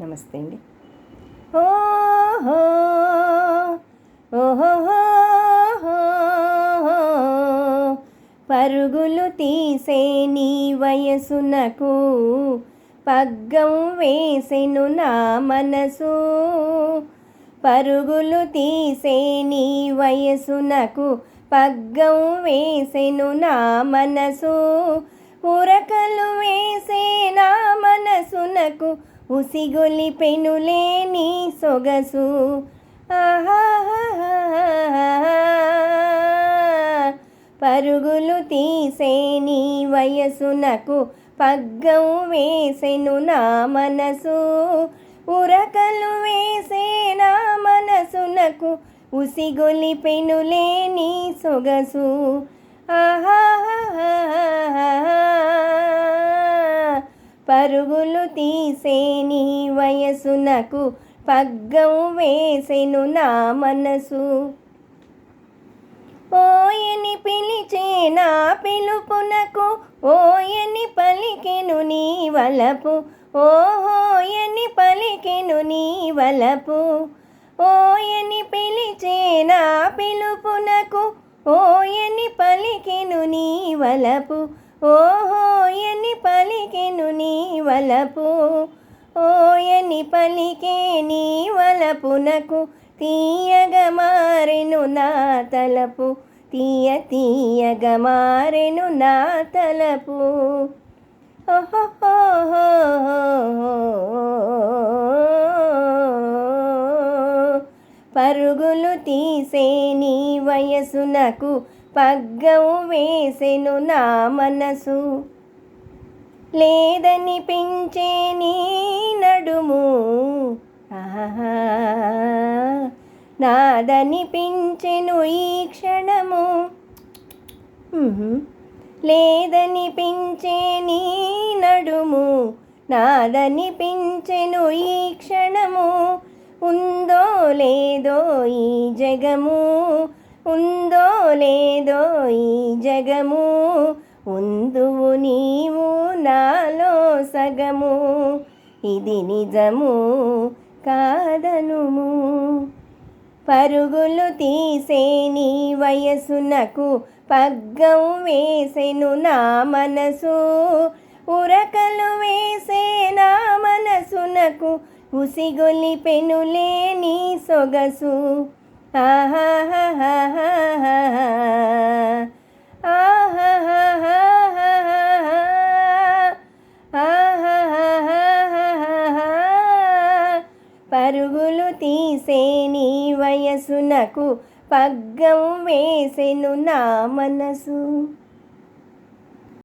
నమస్తే అండి. ఓహో ఓహో పరుగులు తీసే నీ వయసునకు పగ్గం వేసెను నా మనసు. పరుగులు తీసే నీ వయసునకు పగ్గం వేసెను నా మనసు. ఉరకలు వేసే నా మనసునకు ఉసిగొలి పెనులేని సొగసు. పరుగులు తీసే నీ వయసునకు పగ్గం వేసెను నా మనసు. ఉరకలు వేసే నా మనసునకు ఉసిగొలి పెనులేని సొగసు. ఆహా పరుగులు తీసే నీ వయసునకు పగ్గం వేసెను నా మనసు. ఓయని పిలిచే నా పిలుపునకు ఓయని పలికెను నీ వలపు. ఓహోయని పలికెను నీ వలపు. ఓయని పిలిచే నా పిలుపునకు ఓయని పలికెను నీ వలపు. ఓయని పలికెను నీ వలపు? ఓయని పలికే నీ వలపునకు తీయగ మారెను నా తలపు. తీయ తీయగ మారెను నా తలపు. పరుగులు తీసే నీ వయసునకు పగ్గవు వేసెను నా మనసు. లేదనిపించే నీ నడుము. నాదని పించెను ఈ క్షణము. లేదనిపించే నీ నడుము. నాదని పించెను ఈ క్షణము. ఉందో లేదో ఈ జగము. ఉందో లేదో ఈ జగము. ఉందువు నీవు నాలో సగము. ఇది నిజము కాదనుము. పరుగులు తీసే నీ వయసునకు పగ్గం వేసెను నా మనసు. ఉరకలు వేసే నా మనసునకు ఉసిగొలి పెనులే నీ సొగసు. ఆహాహాహాహా పరుగులు తీసే నీ వయసునకు పగ్గం వేసెను నా మనసు.